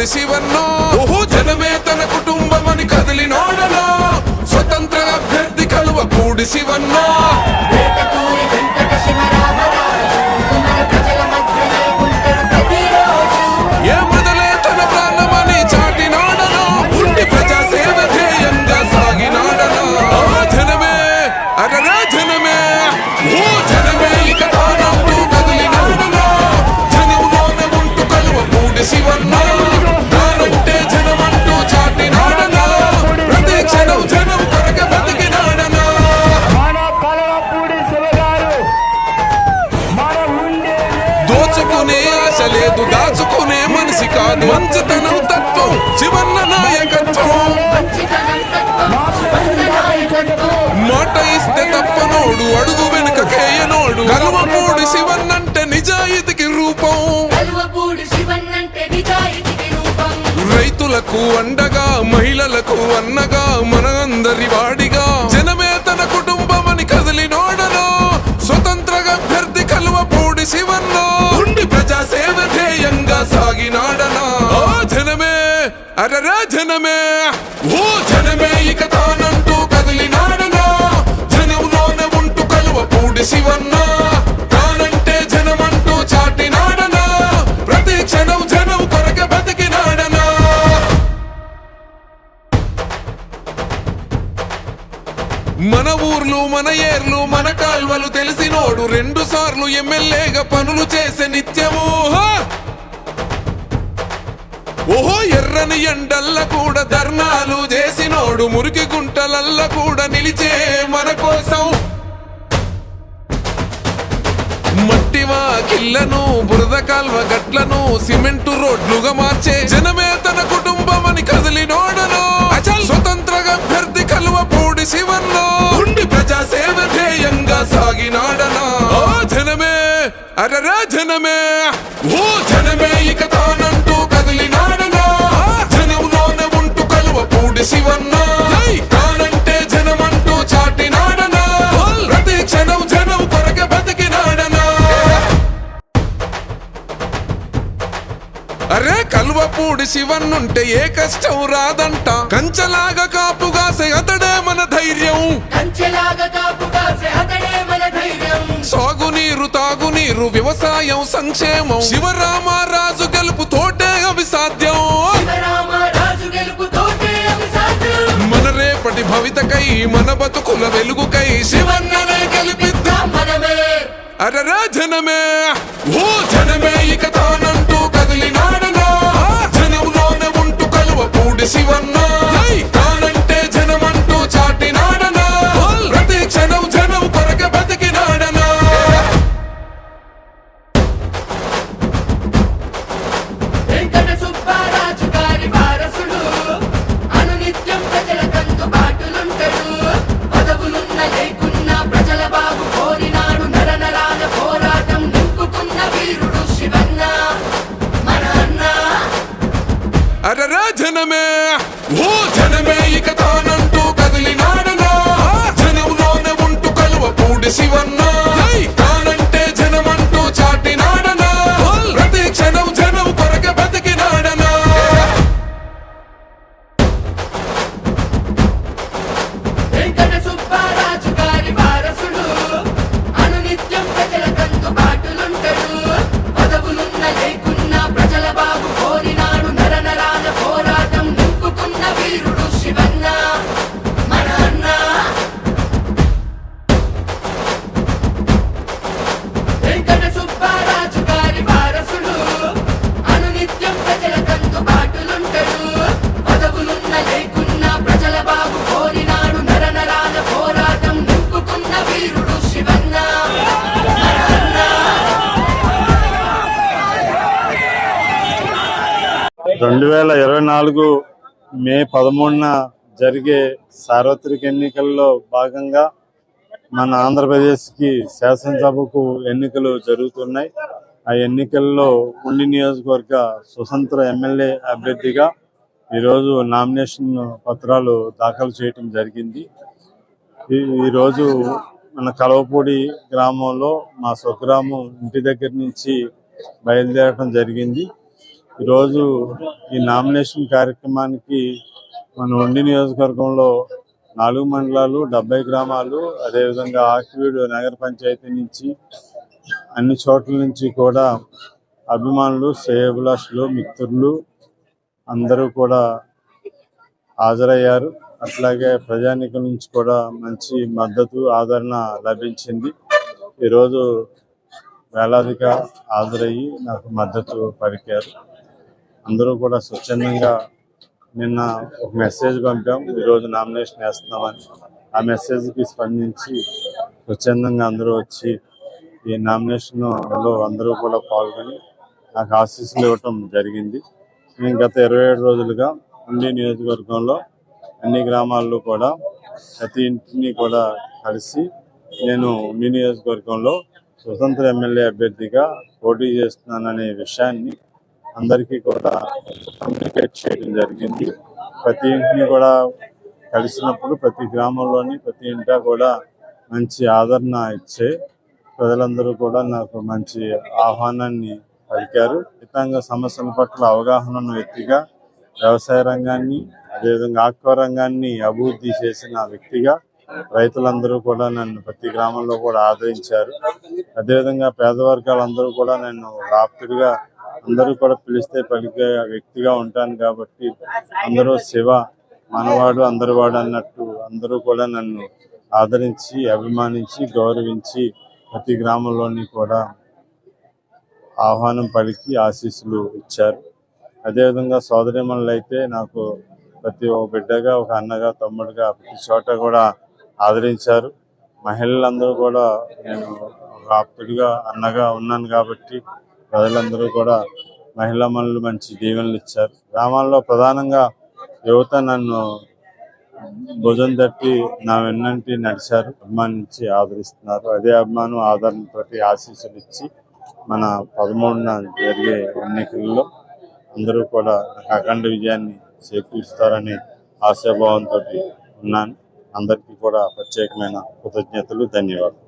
పూడి శివన్నో. జనమే తన కుటుంబమని కదిలినోడలో. స్వతంత్ర అభ్యర్థి కలువ కూడి శివన్నో. శివన్న నాయకత్వం మాట ఇస్తే తప్పనోడు అడుగు వెనుక కేయనోడు కలువపూడి శివన్నంటే నిజాయితీకి రూపం. రైతులకు అండగా మహిళలకు అన్నగా మన అందరి వాడిగా. జనమే తన కుటుంబమని కదిలినోడలో స్వతంత్రగా అభ్యర్థి కలువపూడి శివన్నో. ఉండి ప్రజా సేవ ధ్యేయంగా సాగినాడనా అరరా జనమే ఓ జనమే ఇక తానంటూ కదిలినాడనా? జనంలోన ఉంటూ కలువపూడి శివన్న. తానంటే జనమంటూ చాటినాడనా? ప్రతి క్షణం జనం కొరక బతికినాడనా? మన ఊర్లు మన ఏర్లు మన కాల్వలు తెలిసినోడు రెండు సార్లు ఎమ్మెల్యేగా పనులు చేసే నిత్యము హా! ఎర్రని ఎండల్ల కూడా ధర్నాలు చేసినోడు మురికి గుంటలల్ల కూడా నిలిచే మన కోసం. మట్టివా కిల్లను బురద కాల్వ గట్లను సిమెంటు రోడ్లుగా మార్చే జనమే తన కుటుంబమని కదిలినోడను. అచల్ స్వతంత్రగా అభ్యర్థి కలువ పూడి శివన్నో. ఉండి ప్రజా సేవ ధ్యేయంగా సాగినాడనా. జనమే అరరా జనమే ఓ జనమే ఇక తానంటూ శివన్నా. తానంటే జనమంటూ చాటినాడనా ప్రతి క్షణం జనం కొరక బతికినాడనా అరే కల్వపూడి శివన్నుంటే ఏ కష్టం రాదంట. కంచలాగా కాపుగాసే అతడే మన ధైర్యం. సాగునీరు తాగునీరు వ్యవసాయం సంక్షేమం. శివరామరాజు గెలుపు తోటే అవి సాధ్యం. భవితకై మన బతుకుల వెలుగుకై శివన్ననే గెలిపిద్దాం మనమే. అరరా జనమే ఓ జనమే ఇక తానంటూ కదిలినాడనా? జనంలోనే ఉంటూ కలువ పూడి శివన్న. అరరా జనమే ఓ జనమే ఇక రెండు వేల ఇరవై నాలుగు మే పదమూడున జరిగే సార్వత్రిక ఎన్నికల్లో భాగంగా మన ఆంధ్రప్రదేశ్కి శాసనసభకు ఎన్నికలు జరుగుతున్నాయి. ఆ ఎన్నికల్లో ఉండి నియోజకవర్గ స్వతంత్ర ఎమ్మెల్యే అభ్యర్థిగా ఈరోజు నామినేషన్ పత్రాలు దాఖలు చేయటం జరిగింది. ఈ- ఈరోజు మన కలవపూడి గ్రామంలో మా స్వగ్రామం ఇంటి దగ్గర నుంచి బయలుదేరటం జరిగింది. ఈరోజు ఈ నామినేషన్ కార్యక్రమానికి మన ఉండి నియోజకవర్గంలో నాలుగు మండలాలు డెబ్బై గ్రామాలు అదేవిధంగా ఆకివీడు నగర పంచాయతీ నుంచి అన్ని చోట్ల నుంచి కూడా అభిమానులు శ్రేయభిలాషులు మిత్రులు అందరూ కూడా హాజరయ్యారు. అట్లాగే ప్రజానికుల నుంచి కూడా మంచి మద్దతు ఆదరణ లభించింది. ఈరోజు వేలాదిగా హాజరయ్యి నాకు మద్దతు పలికారు. అందరూ కూడా స్వచ్ఛందంగా నిన్న ఒక మెసేజ్ పంపాం. ఈరోజు నామినేషన్ వేస్తున్నామని. ఆ మెసేజ్కి స్పందించి స్వచ్ఛందంగా అందరూ వచ్చి ఈ నామినేషన్లో అందరూ కూడా పాల్గొని నాకు ఆశీస్సులు ఇవ్వటం జరిగింది. నేను గత ఇరవై ఏడు రోజులుగా ఉండి నియోజకవర్గంలో అన్ని గ్రామాల్లో కూడా ప్రతి ఇంటిని కూడా కలిసి నేను ఉండి నియోజకవర్గంలో స్వతంత్ర ఎమ్మెల్యే అభ్యర్థిగా పోటీ చేస్తున్నాననే విషయాన్ని అందరికీ కూడా కమ్యూనికేట్ చేయడం జరిగింది. ప్రతి ఇంటిని కూడా కలిసినప్పుడు ప్రతి గ్రామంలోని ప్రతి ఇంటా కూడా మంచి ఆదరణ ఇచ్చే ప్రజలందరూ కూడా నాకు మంచి ఆహ్వానాన్ని పలికారు. రైతాంగ సమస్యల పట్ల అవగాహన ఉన్న వ్యక్తిగా వ్యవసాయ రంగాన్ని అదేవిధంగా ఆక్వా రంగాన్ని అభివృద్ధి చేసిన వ్యక్తిగా రైతులందరూ కూడా నన్ను ప్రతి గ్రామంలో కూడా ఆదరించారు. అదేవిధంగా పేద వర్గాలందరూ కూడా నన్ను రాప్తుడిగా అందరూ కూడా పిలిస్తే పలికే వ్యక్తిగా ఉంటాను కాబట్టి అందరూ శివ మనవాడు అందరి వాడు అన్నట్టు అందరూ కూడా నన్ను ఆదరించి అభిమానించి గౌరవించి ప్రతి గ్రామంలోని కూడా ఆహ్వానం పలికి ఆశీస్సులు ఇచ్చారు. అదేవిధంగా సోదరిమణులు అయితే నాకు ప్రతి ఒక బిడ్డగా ఒక అన్నగా తమ్ముడుగా ప్రతి చోట కూడా ఆదరించారు. మహిళలందరూ కూడా నేను ఒక ఆప్తుడిగా అన్నగా ఉన్నాను కాబట్టి ప్రజలందరూ కూడా మహిళా మనులు మంచి దీవెనలు ఇచ్చారు. గ్రామాల్లో ప్రధానంగా యువత నన్ను భుజం తట్టి నా వెన్నంటి నడిచారు అభిమానించి ఆదరిస్తున్నారు. అదే అభిమానం ఆదరణతోటి ఆశీస్సులు ఇచ్చి మన పదమూడున జరిగే ఎన్నికల్లో అందరూ కూడా నాకు అఖండ విజయాన్ని చేకూరుస్తారని ఆశాభావంతో ఉన్నాను. అందరికీ కూడా ప్రత్యేకమైన కృతజ్ఞతలు ధన్యవాదాలు.